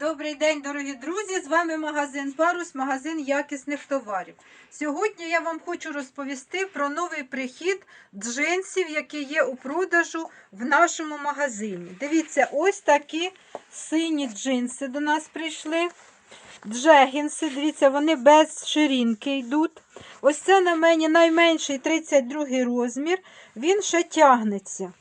Добрий день, дорогі друзі! З вами магазин Парус, магазин якісних товарів. Сьогодні я вам хочу розповісти про новий прихід джинсів, які є у продажу в нашому магазині. Дивіться, ось такі сині джинси до нас прийшли. Джегінси, дивіться, вони без ширинки йдуть. Ось це на мені найменший 32 розмір. Він ще тягнеться.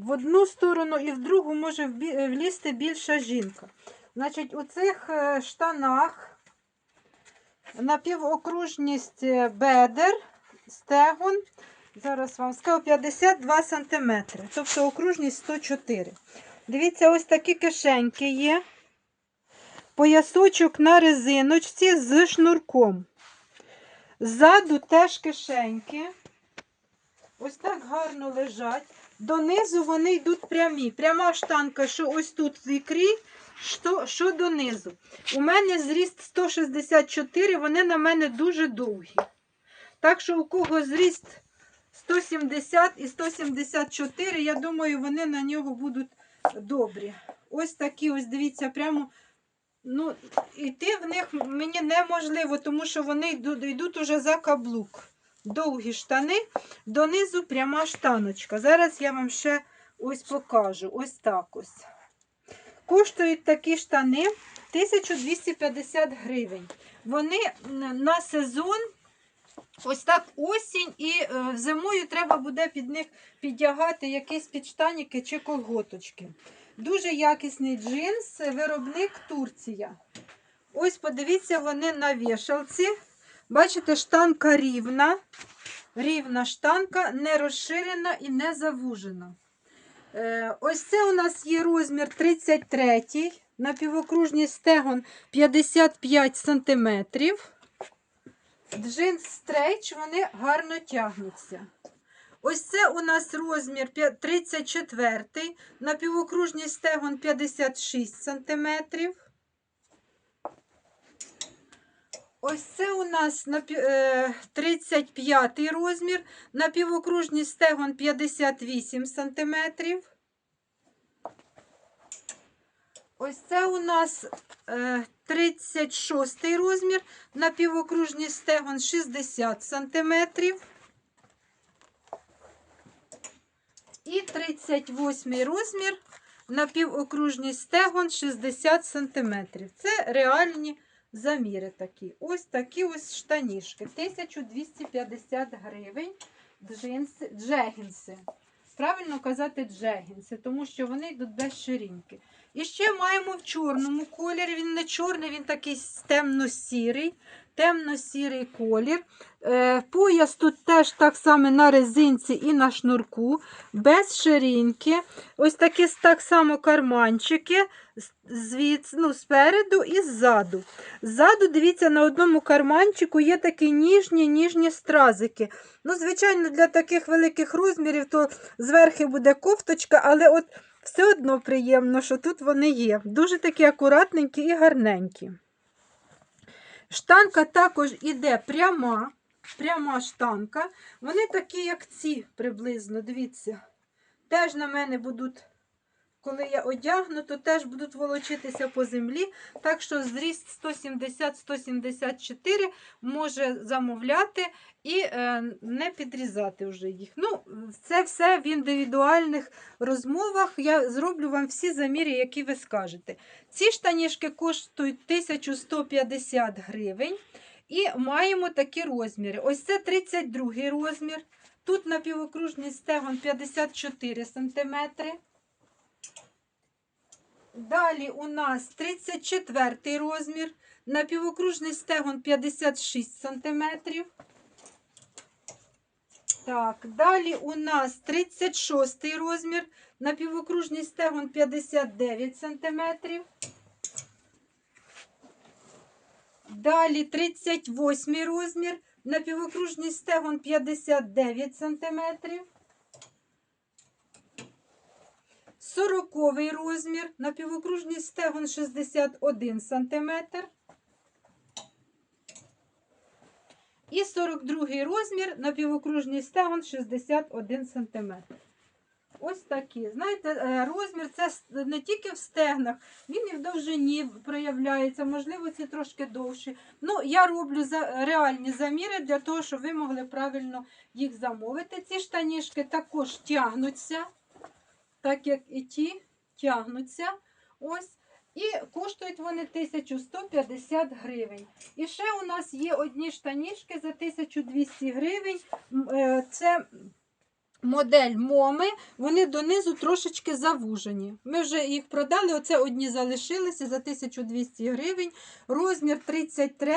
В одну сторону і в другу може е, влізти більша жінка. Значить, у цих е, штанах напівокружність е, бедер, стегон, зараз вам скажу, 52 см, тобто окружність 104 Дивіться, ось такі кишеньки є. Поясочок на резиночці з шнурком. Ззаду теж кишеньки. Ось так гарно лежать. Донизу вони йдуть прямі. Пряма штанка, що ось тут в ікрі, що, що донизу. У мене зріст 164, вони на мене дуже довгі. Так що у кого зріст 170 і 174, я думаю, вони на нього будуть добрі. Ось такі, ось дивіться, прямо. Ну, йти в них мені неможливо, тому що вони йдуть, йдуть уже за каблук. Довгі штани, донизу пряма штаночка. Зараз я вам ще ось покажу. Ось так ось. Коштують такі штани 1250 гривень. Вони на сезон, ось так осінь, і е, зимою треба буде під них піддягати якісь підштаніки чи колготочки. Дуже якісний джинс, виробник Турція. Ось подивіться, вони на вішалці. Бачите, штанка рівна. Рівна штанка, не розширена і не завужена. Е, ось це у нас є розмір 33 напівокружній стегон 55 см. Джинс стрейч, вони гарно тягнуться. Ось це у нас розмір п'я- 34 напівокружній стегон 56 см. Ось це у нас е, 35 розмір, напівокружній стегон 58 см. Ось це у нас е, 36 розмір, напівокружній стегон 60 см. І 38 розмір, напівокружній стегон 60 см. Це реальні заміри такі. Ось такі ось штанішки. 1250 гривень. Джинси, джегінси. Правильно казати джегінси, тому що вони йдуть без ширинки. І ще маємо в чорному кольорі. Він не чорний, він такий темно-сірий. Темно-сірий колір. Е, пояс тут теж так само на резинці і на шнурку, без ширинки. Ось такі так само карманчики звід, ну, спереду і ззаду. Ззаду, дивіться, на одному карманчику є такі ніжні ніжні стразики. Ну, звичайно, для таких великих розмірів, то зверху буде кофточка, але от все одно приємно, що тут вони є. Дуже такі акуратненькі і гарненькі. Штанка також іде пряма, пряма штанка. Вони такі, як ці приблизно, дивіться. Теж на мене будуть, коли я одягну, то теж будуть волочитися по землі. Так що зріст 170-174 може замовляти і е, не підрізати вже їх. Ну, це все в індивідуальних розмовах. Я зроблю вам всі заміри, які ви скажете. Ці штанішки коштують 1150 гривень. І маємо такі розміри. Ось це 32 розмір. Тут напівокружний стегон 54 см. Далі у нас 34 розмір, напівокружний стегон 56 см. Так, далі у нас 36 розмір, напівокружний стегон 59 см. Далі 38 розмір, напівокружний стегон 59 см. 40 розмір, напівокружний стегон 61 см. І 42 розмір, напівокружний стегон 61 см. Ось такі. Знаєте, е, розмір це не тільки в стегнах, він і в довжині проявляється, можливо, ці трошки довші. Ну, я роблю реальні заміри для того, щоб ви могли правильно їх замовити. Ці штанішки також тягнуться, так як і ті тягнуться. Ось. І коштують вони 1150 гривень. І ще у нас є одні штанішки за 1200 гривень. Е, Це модель Моми. Вони донизу трошечки завужені. Ми вже їх продали. Оце одні залишилися за 1200 гривень. Розмір 33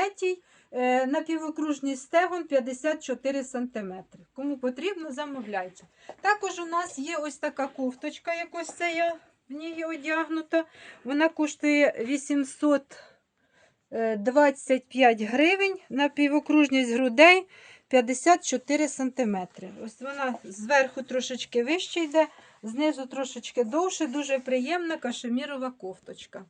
е, напівокружний стегон 54 см. Кому потрібно, замовляйте. Також у нас є ось така кофточка, якось це я в ній одягнута. Вона коштує 825 гривень на півокружність грудей 54 см. Ось вона зверху трошечки вище йде, знизу трошечки довше, дуже приємна кашемірова кофточка.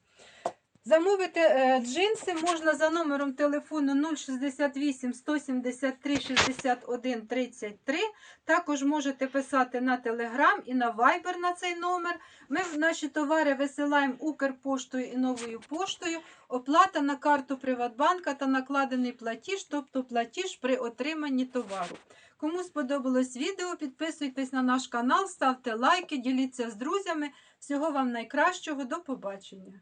Замовити е, джинси можна за номером телефону 068 173 61 33. Також можете писати на Telegram і на Viber на цей номер. Ми наші товари висилаємо Укрпоштою і новою поштою. Оплата на карту Приватбанка та накладений платіж, тобто платіж при отриманні товару. Кому сподобалось відео, підписуйтесь на наш канал, ставте лайки, діліться з друзями. Всього вам найкращого, до побачення!